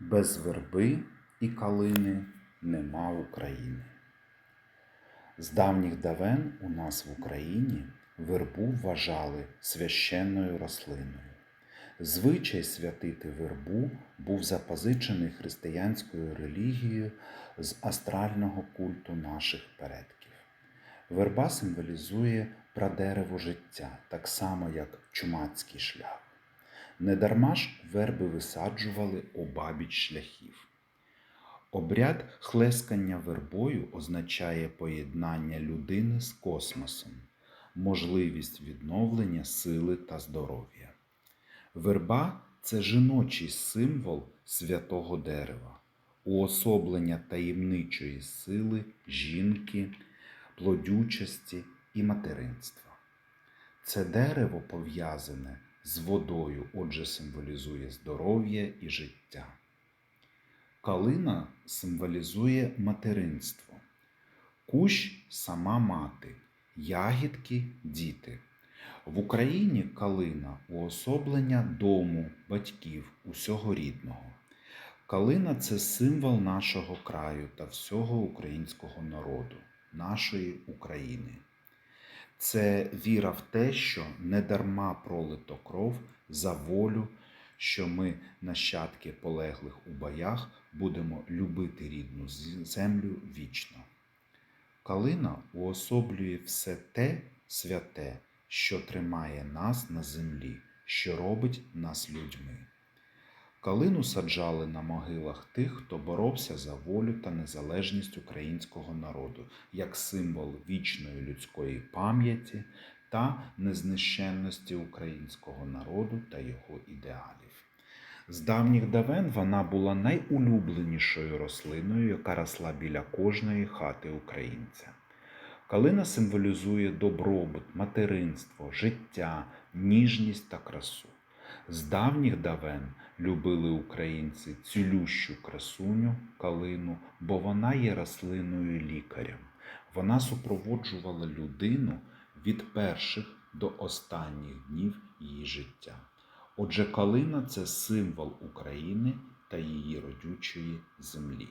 Без верби і калини нема України. З давніх давен у нас в Україні вербу вважали священною рослиною. Звичай святити вербу був запозичений християнською релігією з астрального культу наших предків. Верба символізує прадерево життя, так само як чумацький шлях. Недарма ж верби висаджували обабіч шляхів. Обряд хлескання вербою означає поєднання людини з космосом, можливість відновлення сили та здоров'я. Верба це жіночий символ святого дерева, уособлення таємничої сили жінки, плодючості і материнства. Це дерево пов'язане з водою, отже, символізує здоров'я і життя. Калина символізує материнство, кущ сама мати, ягідки діти. В Україні калина уособлення дому, батьків, усього рідного. Калина це символ нашого краю та всього українського народу, нашої України. Це віра в те, що недарма пролито кров за волю, що ми, нащадки полеглих у боях, будемо любити рідну землю вічно. Калина уособлює все те святе, що тримає нас на землі, що робить нас людьми. Калину саджали на могилах тих, хто боровся за волю та незалежність українського народу, як символ вічної людської пам'яті та незнищенності українського народу та його ідеалів. З давніх давен вона була найулюбленішою рослиною, яка росла біля кожної хати українця. Калина символізує добробут, материнство, життя, ніжність та красу. З давніх давен любили українці цілющу красуню калину, бо вона є рослиною лікарем. Вона супроводжувала людину від перших до останніх днів її життя. Отже, калина це символ України та її родючої землі.